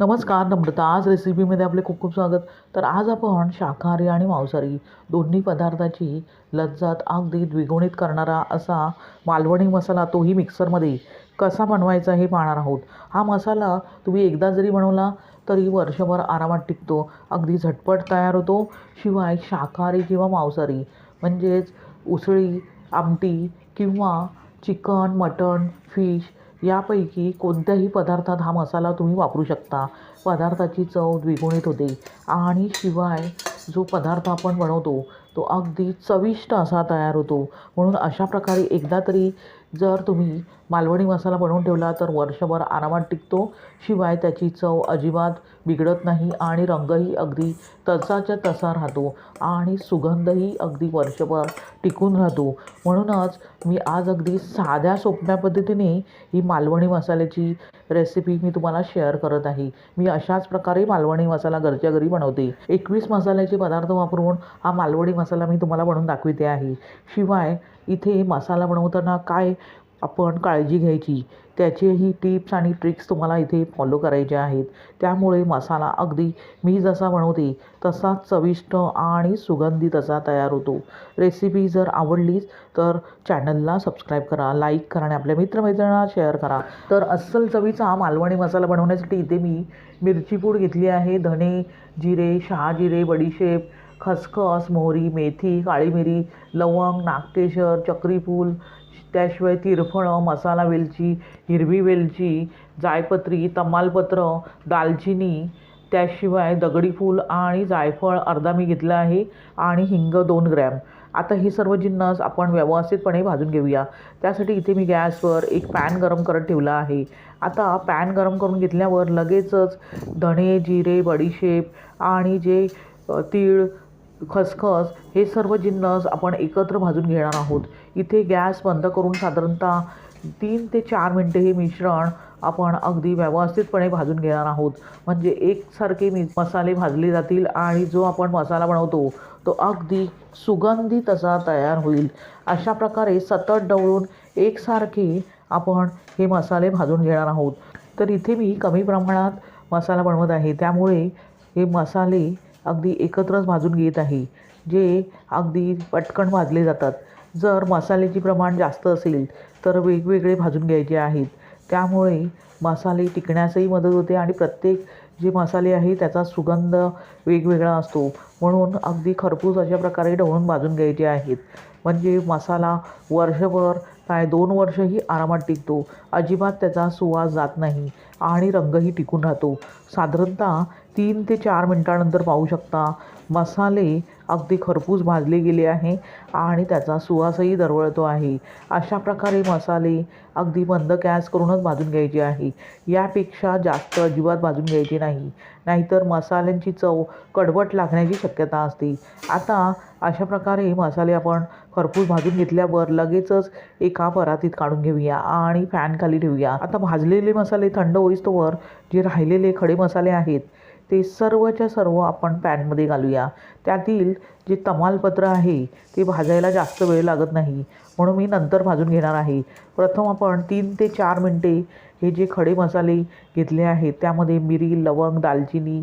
नमस्कार नम्रता. आज रेसिपीमध्ये आपले खूप खूप स्वागत. तर आज आपण शाकाहारी आणि मांसाहारी दोन्ही पदार्थाची लज्जात अगदी द्विगुणित करणारा असा मालवणी मसाला तोही मिक्सरमध्ये कसा बनवायचा हे पाहणार आहोत. हा मसाला तुम्ही एकदा जरी बनवला तरी वर्षभर आरामात टिकतो अगदी झटपट तयार होतो. शिवाय शाकाहारी किंवा मांसाहारी म्हणजेच उसळी आमटी किंवा चिकन मटण फिश यापैकी कोणत्याही पदार्थात हा मसाला तुम्ही वापरू शकता. पदार्थाची चव द्विगुणित होते. आणि शिवाय जो पदार्थ आपण बनवतो तो अगदी चविष्ट असा तयार होतो. म्हणून अशा प्रकारे एकदा तरी जर तुम्ही मालवणी मसाला बनवून ठेवला तर वर्षभर आरामात टिकतो. शिवाय त्याची चव अजिबात बिघडत नाही आणि रंगही अगदी तसाच्या तसा राहतो आणि सुगंधही अगदी वर्षभर टिकून राहतो. म्हणूनच मी आज अगदी साध्या सोप्या पद्धतीने ही मालवणी मसाल्याची रेसिपी मी तुम्हाला शेअर करत आहे. मी अशाच प्रकारे मालवणी मसाला घरच्या घरी बनवते. एकवीस मसाल्याचे पदार्थ वापरून हा मालवणी मसाला मी तुम्हाला बनवून दाखविते आहे. शिवाय इथे मसाला बनवताना काय आपण काळजी घ्यायची. त्याचेही टिप्स आणि ट्रिक्स तुम्हाला इथे फॉलो करायचे आहेत. त्यामुळे मसाला अगदी मी जसा बनवते तसाच चविष्ट आणि सुगंधित असा तयार होतो. रेसिपी जर आवडलीच तर चॅनलला सबस्क्राईब करा लाईक करा आणि आपल्या मित्रमैत्रिणींना शेअर करा. तर अस्सल चवीचा मालवणी मसाला बनवण्यासाठी इथे मी मिरची पूड घेतली आहे धणे जिरे शहाजिरे बडीशेप खसखस मोहरी मेथी काळी मिरी लवंग नागकेशर चक्रीफूल त्याशिवाय तिरफळं मसाला वेलची हिरवी वेलची जायपत्री तमालपत्र दालचिनी त्याशिवाय दगडी फूल आणि जायफळ अर्धा मी घेतलं आहे आणि हिंग दोन ग्रॅम. आता हे सर्व जिन्नस आपण व्यवस्थितपणे भाजून घेऊया. त्यासाठी इथे मी गॅसवर एक पॅन गरम करत ठेवला आहे. आता पॅन गरम करून घेतल्यावर लगेचच धणे जिरे बडीशेप आणि जे तीळ खसखस हे सर्व जिन्नस आपण एकत्र भाजून घेणार आहोत. इथे गॅस बंद करून साधारणतः तीन ते चार मिनटे हे मिश्रण आपण अगदी व्यवस्थितपणे भाजून घेणार आहोत. म्हणजे एकसारखे मी मसाले भाजले जातील आणि जो आपण मसाला बनवतो तो अगदी सुगंधी तसा तयार होईल. अशा प्रकारे सतत डवळून एकसारखे आपण हे मसाले भाजून घेणार आहोत. तर इथे मी कमी प्रमाणात मसाला बनवत आहे. त्यामुळे हे मसाले अगदी एकत्रच भाजून घेत आहे जे अगदी पटकन भाजले जातात. जर मसाल्याचे प्रमाण जास्त असेल तर वेगवेगळे भाजून घ्यायचे आहेत. त्यामुळे मसाले टिकण्यासही मदत होते आणि प्रत्येक जे मसाले आहे त्याचा सुगंध वेगवेगळा असतो. म्हणून अगदी खरपूस अशा प्रकारे ढवळून भाजून घ्यायचे आहेत. म्हणजे मसाला वर्षभर काय दोन वर्षही आरामात टिकतो. अजिबात त्याचा सुवास जात नाही आणि रंगही टिकून राहतो. साधारणतः तीन ते चार मिनटानंतर पाहू शकता. मसाले अगदी खरपूस भाजले गेले आहे आणि त्याचा सुवासही दरवळतो आहे. अशा प्रकारे मसाले अगदी मंद गॅस करूनच भाजून घ्यायचे आहे. यापेक्षा जास्त अजिबात भाजून घ्यायचे नाही. नाहीतर मसाल्यांची चव कडवट लागण्याची शक्यता असते. आता अशा प्रकारे मसाले आपण खरपूस भाजून घेतल्यावर लगेचच एका परातीत काढून घेऊया आणि फॅन खाली ठेवूया. आता भाजलेले मसाले थंड होईस्तोवर जे राहिलेले खडे मसाले आहेत ते सर्वच्या सर्व आपण पॅनमध्ये घालूया. त्यातील जे तमालपत्र आहे ते भाजायला जास्त वेळ लागत नाही. म्हणून मी नंतर भाजून घेणार आहे. प्रथम आपण तीन ते चार मिनटे हे जे खडे मसाले घेतले आहेत त्यामध्ये मिरी लवंग दालचिनी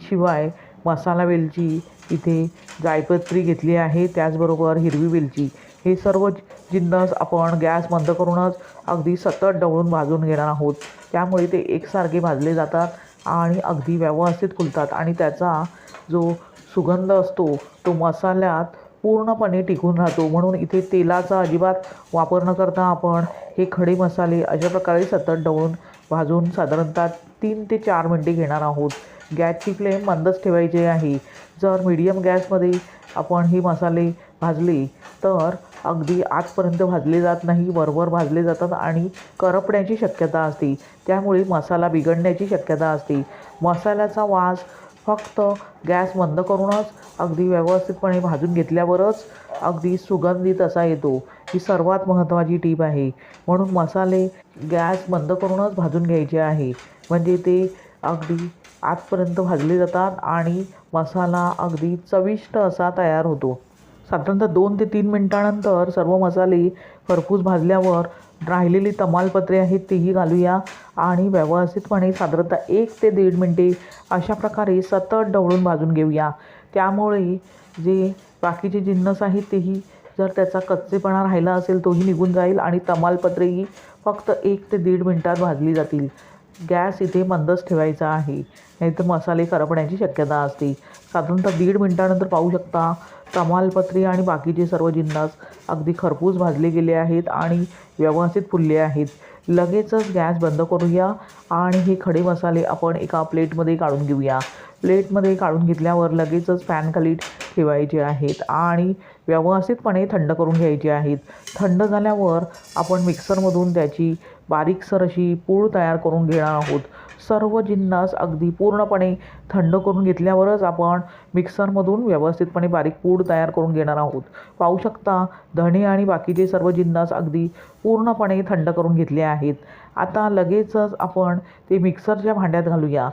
शिवाय मसाला वेलची इथे जायपत्री घेतली आहे. त्याचबरोबर हिरवी वेलची. हे सर्व जिन्नस आपण गॅस बंद करूनच अगदी सतत डवळून भाजून घेणार आहोत. त्यामुळे ते एकसारखे भाजले जातात. आणि अगदी व्यवस्थित फुलतात आणि त्याचा जो सुगंध असतो तो मसाल्यात पूर्णपणे टिकून राहतो. म्हणून इथे तेलाचा अजिबात वापर न करता आपण हे खडे मसाले अशा प्रकारे सतत डवळून भाजून साधारणतः तीन ते चार मिनटे घेणार आहोत. गॅसची फ्लेम मंदच ठेवायची आहे. जर मीडियम गॅसमध्ये आपण हे मसाले भाजले तर अगदी आजपर्यंत भाजले जात नाही वरवर भाजले जातात आणि करपण्याची शक्यता असते. त्यामुळे मसाला बिघडण्याची शक्यता असते. मसाल्याचा वास फक्त गॅस बंद करूनच अगदी व्यवस्थितपणे भाजून घेतल्यावरच अगदी सुगंधित असा येतो. ही सर्वात महत्त्वाची टीप आहे. म्हणून मसाले गॅस बंद करूनच भाजून घ्यायचे आहे. म्हणजे ते अगदी आतपर्यंत भाजले जातात आणि मसाला अगदी चविष्ट असा तयार होतो. साधारणतः दोन ते तीन मिनटानंतर सर्व मसाले खरपूस भाजल्यावर राहिलेली तमालपत्रे आहेत तीही घालूया. आणि व्यवस्थितपणे साधारणतः एक ते दीड मिनटे अशा प्रकारे सतत ढवळून भाजून घेऊया. त्यामुळे जे बाकीचे जिन्नस आहेत तेही जर त्याचा कच्चेपणा राहिला असेल तोही निघून जाईल आणि तमालपत्रेही फक्त एक ते दीड मिनटात भाजली जातील. गॅस इथे मंदच ठेवायचा आहे. नाहीतर मसाले करपण्याची शक्यता असते. साधारणतः दीड मिनटानंतर पाहू शकता तमालपत्री आणि बाकीचे सर्व जिन्नस अगदी खरपूस भाजले गेले आहेत आणि व्यवस्थित फुलले आहेत. लगेचच गॅस बंद करूया आणि हे खडे मसाले आपण एका प्लेटमध्ये काढून घेऊया. प्लेटमध्ये काढून घेतल्यावर लगेचच फॅनखाली ठेवायचे आहेत आणि व्यवस्थितपणे थंड करून घ्यायचे आहेत. थंड झाल्यावर आपण मिक्सरमधून त्याची बारीकसर अशी पूळ तयार करून घेणार आहोत. सर्व जिन्नस अगदी पूर्णपणे थंड करून घेतल्यावरच आपण मिक्सरमधून व्यवस्थितपणे बारीक पूड तयार करून घेणार आहोत. पाहू शकता धणे आणि बाकीचे सर्व जिन्नस अगदी पूर्णपणे थंड करून घेतले आहेत. आता लगेचच आपण ते मिक्सरच्या भांड्यात घालूया.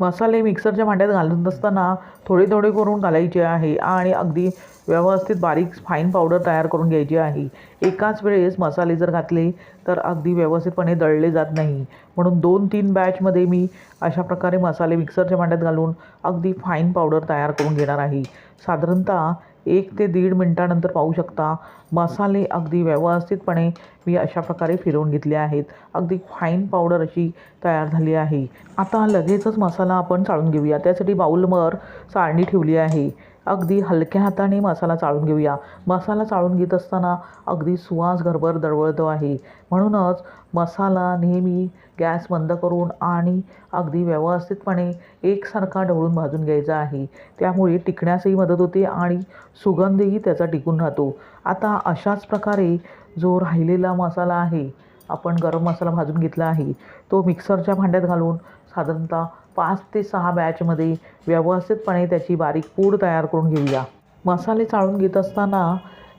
मसाले मिक्सरच्या भांड्यात घालत असताना थोडे थोडे करून घालायचे आहे आणि अगदी व्यवस्थित बारीक फाईन पावडर तयार करून घ्यायची आहे. एकाच वेळेस मसाले जर घातले तर अगदी व्यवस्थितपणे दळले जात नाही. म्हणून दोन तीन बॅचमध्ये मी अशा प्रकारे मसाले मिक्सरच्या भांड्यात घालून अगदी फाईन पावडर तयार करून घेणार आहे. साधारणतः एक ते दीड मिनटानंतर पाहू शकता मसाले अगदी व्यवस्थितपणे मी अशा प्रकारे फिरवून घेतले आहेत. अगदी फाईन पावडर अशी तयार झाली आहे. आता लगेचच मसाला आपण चाळून घेऊया. त्यासाठी बाऊलवर चाळणी ठेवली आहे. अगदी हलक्या हाताने मसाला चाळून घेऊया. मसाला चाळून घेत असताना अगदी सुवास घरभर दळवळतो आहे. म्हणूनच मसाला नेहमी गॅस बंद करून आणि अगदी व्यवस्थितपणे एकसारखा ढवळून भाजून घ्यायचा आहे. त्यामुळे टिकण्यासही मदत होते आणि सुगंधही त्याचा टिकून राहतो. आता अशाच प्रकारे जो राहिलेला मसाला आहे आपण गरम मसाला भाजून घेतला आहे. तो मिक्सरच्या भांड्यात घालून साधारणतः पाच ते सहा बॅचमध्ये व्यवस्थितपणे त्याची बारीक पूड तयार करून घेऊया. मसाले चाळून घेत असताना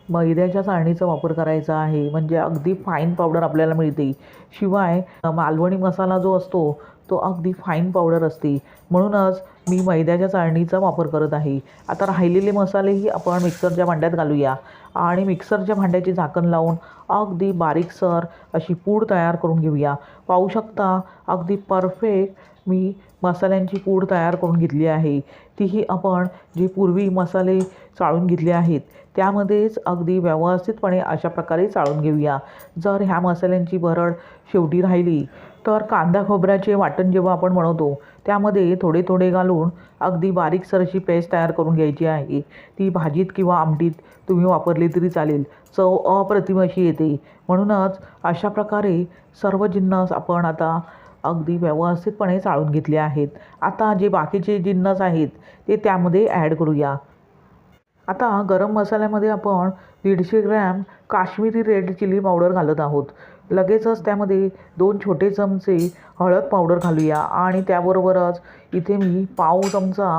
मैद्याच्या चाळणीचा वापर करायचा आहे. म्हणजे अगदी फाईन पावडर आपल्याला मिळते. शिवाय मालवणी मसाला जो असतो तो अगदी फाईन पावडर असते. म्हणूनच मी मैद्याच्या चाळणीचा वापर करत आहे. आता राहिलेले मसालेही आपण मिक्सरच्या भांड्यात घालूया. आणि मिक्सरच्या भांड्याची झाकण लावून अगदी बारीकसर अशी पूड तयार करून घेऊया. पाहू शकता अगदी परफेक्ट मी मसाल्यांची पूड तयार करून घेतली आहे. तीही आपण जी पूर्वी मसाले चाळून घेतले आहेत त्यामध्येच अगदी व्यवस्थितपणे अशा प्रकारे चाळून घेऊया. जर ह्या मसाल्यांची भरड शेवटी राहिली तर कांदा खोबऱ्याचे वाटण जेव्हा आपण बनवतो त्यामध्ये थोडे थोडे घालून अगदी बारीकसर अशी पेस्ट तयार करून घ्यायची आहे. ती भाजीत किंवा आमटीत तुम्ही वापरली तरी चालेल. चव अप्रतिम अशी येते. म्हणूनच अशा प्रकारे सर्व जिन्नस आपण आता अगदी व्यवस्थितपणे चाळून घेतले आहेत. आता जे बाकीचे जिन्नस आहेत ते त्यामध्ये ॲड करूया. आता गरम मसाल्यामध्ये आपण दीडशे gram Kashmiri red chilli powder घालत आहोत. लगेचच त्यामध्ये दोन छोटे चमचे हळद पावडर घालूया आणि त्याबरोबरच इथे मी पाव चमचा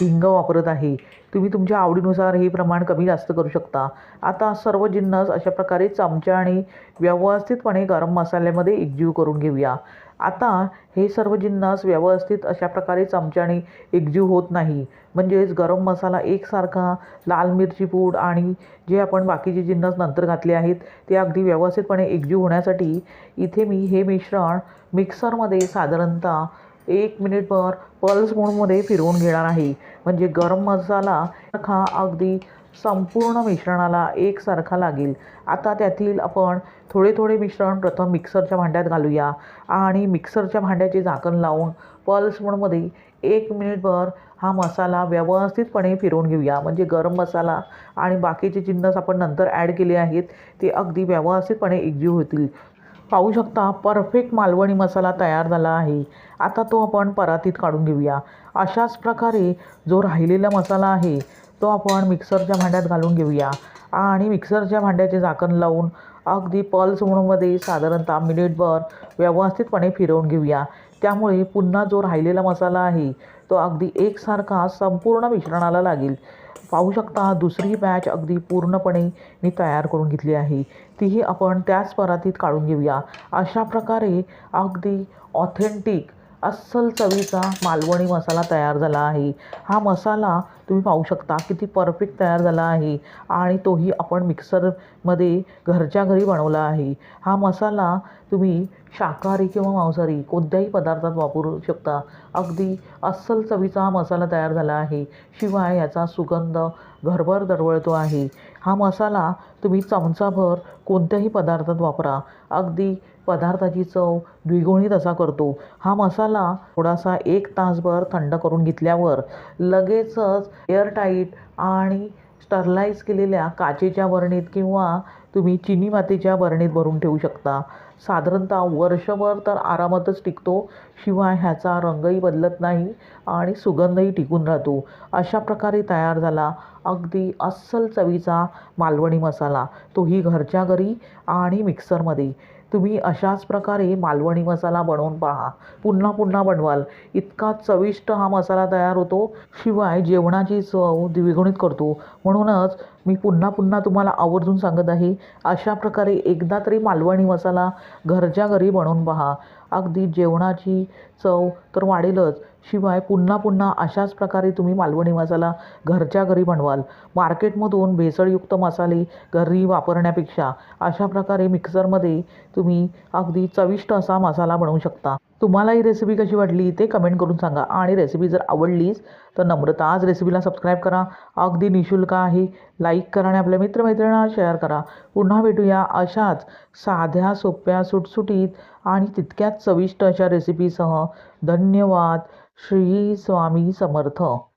हिंग वापरत आहे. तुम्ही तुमच्या आवडीनुसार हे प्रमाण कमी जास्त करू शकता. आता सर्व जिन्नस अशा प्रकारे चमच्याने व्यवस्थितपणे गरम मसाल्यामध्ये एकजीव करून घेऊया. आता हे सर्व जिन्नस व्यवस्थित अशा प्रकारे चमच्याने एकजीव होत नाही. म्हणजेच गरम मसाला एकसारखा लाल मिरची पूड आणि जे आपण बाकीचे जिन्नस नंतर घातले आहेत ते अगदी व्यवस्थितपणे एकजीव होण्यासाठी इथे मी हे मिश्रण मिक्सरमध्ये साधारणतः एक मिनिटभर पल्स मोडमध्ये फिरवून घेणार आहे. म्हणजे गरम मसाला हा अगदी संपूर्ण मिश्रणाला एकसारखा लागेल. आता त्यातील आपण थोडे थोडे मिश्रण प्रथम मिक्सरच्या भांड्यात घालूया. आणि मिक्सरच्या भांड्याचे झाकण लावून पल्स मोडमध्ये एक मिनिटभर हा मसाला व्यवस्थितपणे फिरवून घेऊया. म्हणजे गरम मसाला आणि बाकीचे जिन्नस आपण नंतर ॲड केले आहेत ते अगदी व्यवस्थितपणे एकजीव होतील. पाहू शकता परफेक्ट मालवणी मसाला तयार झाला आहे. आता तो आपण परातीत काढून घेऊया. अशाच प्रकारे जो राहिलेला मसाला आहे तो आपण मिक्सरच्या भांड्यात घालून घेऊया. आणि मिक्सरच्या भांड्याचे झाकण लावून अगदी पल्स मोडमध्ये साधारणतः मिनिटभर व्यवस्थितपणे फिरवून घेऊया. त्यामुळे पुन्हा जो राहिलेला मसाला आहे तो अगदी एकसारखा संपूर्ण मिश्रणाला लागेल. पाहू शकता दुसरी बॅच अगदी पूर्णपणे मी तयार करून घेतली आहे. तीही आपण त्याच परातीत काढून घेऊया. अशा प्रकारे अगदी ऑथेंटिक अस्सल चवीचा मालवणी मसाला तयार झाला आहे. हा मसाला तुम्ही पाहू शकता किती परफेक्ट तयार झाला आहे आणि तोही आपण मिक्सरमध्ये घरच्या घरी बनवला आहे. हा मसाला तुम्ही शाकाहारी किंवा मांसाहारी कोणत्याही पदार्थात वापरू शकता. अगदी अस्सल चवीचा हा मसाला तयार झाला आहे. शिवाय याचा सुगंध घरभर दरवळतो आहे. हा मसाला तुम्ही चमचाभर कोणत्याही पदार्थात वापरा. अगदी पदार्थाची चव द्विगुणी असा करतो. हा मसाला थोडासा एक तासभर थंड करून घेतल्यावर लगेचच एअरटाईट आणि स्टरलाईज केलेल्या काचेच्या बरणीत किंवा तुम्ही चिनी मातीच्या बरणीत भरून ठेवू शकता. साधारणतः वर्षभर तर आरामातच टिकतो शिवाय ह्याचा रंगही बदलत नाही आणि सुगंधही टिकून राहतो. अशा प्रकारे तयार झाला अगदी अस्सल चवीचा मालवणी मसाला तोही घरच्या घरी आणि मिक्सरमध्ये. तुम्ही अशाच प्रकारे मालवणी मसाला बनवून पहा. पुन्हा पुन्हा बनवाल. इतका चविष्ट हा मसाला तयार होतो. शिवाय जेवणाची चव द्विगुणित करतो. म्हणूनच मी पुन्हा पुन्हा तुम्हाला आवर्जून सांगत आहे अशा प्रकारे एकदा तरी मालवणी मसाला घरच्या घरी बनवून पहा. अगदी जेवणाची चव तर वाढेलच. शिवाय पुन्हा पुन्हा अशाच प्रकारे तुम्ही मालवणी मसाला घरच्या घरी बनवाल. मार्केटमधून भेसळयुक्त मसाले घरी वापरण्यापेक्षा अशा प्रकारे मिक्सरमध्ये तुम्ही अगदी चविष्ट असा मसाला बनवू शकता. तुम्हाला ही रेसिपी कशी वाटली ते कमेंट करून सांगा. आणि रेसिपी जर आवडलीच तर नम्रता आज रेसिपीला सबस्क्राईब करा. अगदी निशुल्क आहे. लाईक करा आणि आपल्या मित्रमैत्रिणींना शेअर करा. पुन्हा भेटूया अशाच साध्या सोप्या सुटसुटीत आणि तितक्याच चविष्ट अशा रेसिपीसह धन्यवाद. श्री स्वामी समर्थ.